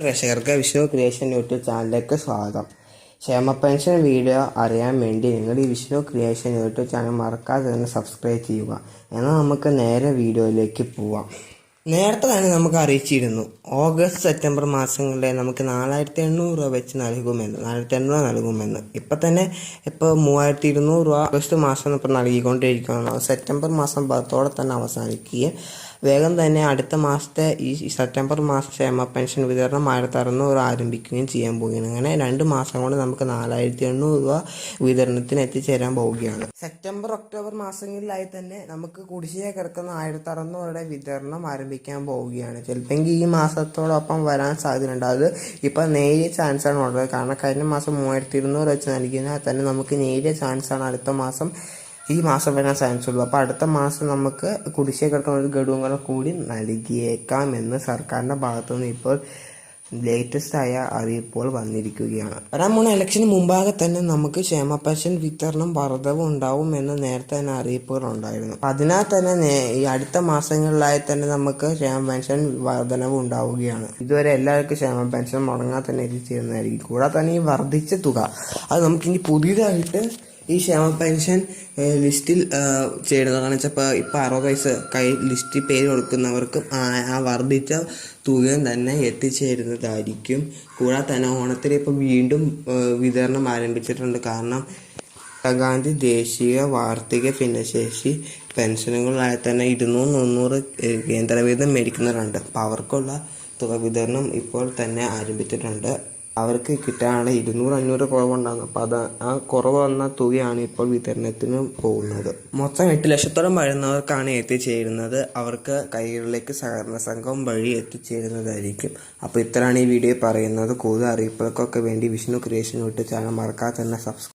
പ്രേക്ഷകർക്ക് Vishnu creation YouTube ചാനലിലേക്ക് സ്വാഗതം. ക്ഷേമ പെൻഷൻ വീഡിയോ അറിയാൻ വേണ്ടി നിങ്ങൾ ഈ വിഷ്ണു ക്രിയേഷൻ യൂട്യൂബ് ചാനൽ മറക്കാതെ തന്നെ സബ്സ്ക്രൈബ് ചെയ്യുക. എന്നാൽ നമുക്ക് നേരെ വീഡിയോയിലേക്ക് പോവാം. നേരത്തെ തന്നെ നമുക്ക് അറിയിച്ചിരുന്നു. ഓഗസ്റ്റ് സെപ്റ്റംബർ മാസങ്ങളിലെ നമുക്ക് നാലായിരത്തി എണ്ണൂറ് രൂപ വെച്ച് നൽകുമെന്ന് നാലായിരത്തി എണ്ണൂറ് നൽകുമെന്ന്. ഇപ്പം തന്നെ ഇപ്പോൾ മൂവായിരത്തി ഇരുന്നൂറ് രൂപ ഓഗസ്റ്റ് മാസം ഇപ്പം നൽകിക്കൊണ്ടിരിക്കുകയാണ്. സെപ്റ്റംബർ മാസം പത്തോടെ തന്നെ അവസാനിക്കുകയും വേഗം തന്നെ അടുത്ത മാസത്തെ ഈ സെപ്റ്റംബർ മാസ ക്ഷേമ പെൻഷൻ വിതരണം ആയിരത്തി അറുന്നൂറ് ആരംഭിക്കുകയും ചെയ്യാൻ പോവുകയാണ്. അങ്ങനെ രണ്ട് മാസം കൊണ്ട് നമുക്ക് നാലായിരത്തി എണ്ണൂറ് രൂപ വിതരണത്തിന് എത്തിച്ചേരാൻ പോവുകയാണ്. സെപ്റ്റംബർ ഒക്ടോബർ മാസങ്ങളിലായി തന്നെ നമുക്ക് കുടിശ്ശിക കിടക്കുന്ന ആയിരത്തി അറുന്നൂറുടെ വിതരണം ആരംഭിക്കാൻ പോവുകയാണ്. ചിലപ്പോൾ ഈ മാസത്തോടൊപ്പം വരാൻ സാധ്യതയുണ്ട്. അത് ഇപ്പം നേരിയ ചാൻസ് ആണ് ഉള്ളത്. കാരണം കഴിഞ്ഞ മാസം മൂവായിരത്തി ഇരുന്നൂറ് വെച്ച് നൽകിയാൽ തന്നെ നമുക്ക് നേരിയ ചാൻസ് ആണ് അടുത്ത മാസം ഈ മാസം വരാൻ ചാൻസ് ഉള്ളൂ അപ്പോൾ അടുത്ത മാസം നമുക്ക് കുടിശ്ശിക കിടക്കുന്ന ഒരു ഗഡുവും കൂടെ നൽകിയേക്കാം എന്ന് സർക്കാരിന്റെ ഭാഗത്തുനിന്ന് ഇപ്പോൾ ലേറ്റസ്റ്റ് ആയ അറിയിപ്പോൾ വന്നിരിക്കുകയാണ്. വരാൻ മൂന്ന് ഇലക്ഷന് മുമ്പാകെ തന്നെ നമുക്ക് ക്ഷേമ പെൻഷൻ വിതരണം വർധവ് ഉണ്ടാവും എന്ന് നേരത്തെ തന്നെ അറിയിപ്പുകൾ ഉണ്ടായിരുന്നു. അതിനാൽ തന്നെ ഈ അടുത്ത മാസങ്ങളിലായി തന്നെ നമുക്ക് ക്ഷേമ പെൻഷൻ വർധനവ് ഉണ്ടാവുകയാണ്. ഇതുവരെ എല്ലാവർക്കും ക്ഷേമ പെൻഷൻ മുടങ്ങാൻ തന്നെ എത്തിച്ചേരുന്നതായിരിക്കും കൂടാതെ തന്നെ ഈ വർദ്ധിച്ച തുക അത് നമുക്കിനി പുതിയതായിട്ട് ഈ ക്ഷേമ പെൻഷൻ ലിസ്റ്റിൽ ഏഹ്, ചെയ്യുന്നത് കാരണം വെച്ചാൽ ഇപ്പോൾ ഇപ്പോൾ അറുപത് വയസ്സ് കൈ ലിസ്റ്റിൽ പേര് കൊടുക്കുന്നവർക്കും ആ വർദ്ധിച്ച തുകയും തന്നെ എത്തിച്ചേരുന്നതായിരിക്കും. കൂടാതെ തന്നെ ഓണത്തിന് ഇപ്പോൾ വീണ്ടും വിതരണം ആരംഭിച്ചിട്ടുണ്ട്. കാരണം ഗാന്ധി ദേശീയ വാർത്തിക ഭിന്നശേഷി പെൻഷനുകളായി തന്നെ ഇരുന്നൂറ് മുന്നൂറ് കേന്ദ്രവീതം മേടിക്കുന്നവരുണ്ട്. അപ്പോൾ അവർക്കുള്ള തുക വിതരണം ഇപ്പോൾ തന്നെ ആരംഭിച്ചിട്ടുണ്ട്. അവർക്ക് കിട്ടാനുള്ള ഇരുന്നൂറ് അഞ്ഞൂറ് കുറവുണ്ടാകും അപ്പോൾ അത് ആ കുറവ് വന്ന തുകയാണ് ഇപ്പോൾ വിതരണത്തിന് പോകുന്നത്. മൊത്തം എട്ട് ലക്ഷത്തോളം വരുന്നവർക്കാണ് എത്തിച്ചേരുന്നത്. അവർക്ക് കൈകളിലേക്ക് സഹകരണ സംഘം വഴി എത്തിച്ചേരുന്നതായിരിക്കും. അപ്പോൾ ഇത്രയാണ് ഈ വീഡിയോ പറയുന്നത്. കൂടുതൽ അറിയിപ്പുകൾക്കൊക്കെ വേണ്ടി വിഷ്ണു ക്രിയേഷൻ വിട്ട് ചാനൽ മറക്കാതെ തന്നെ സബ്സ്ക്രൈബ്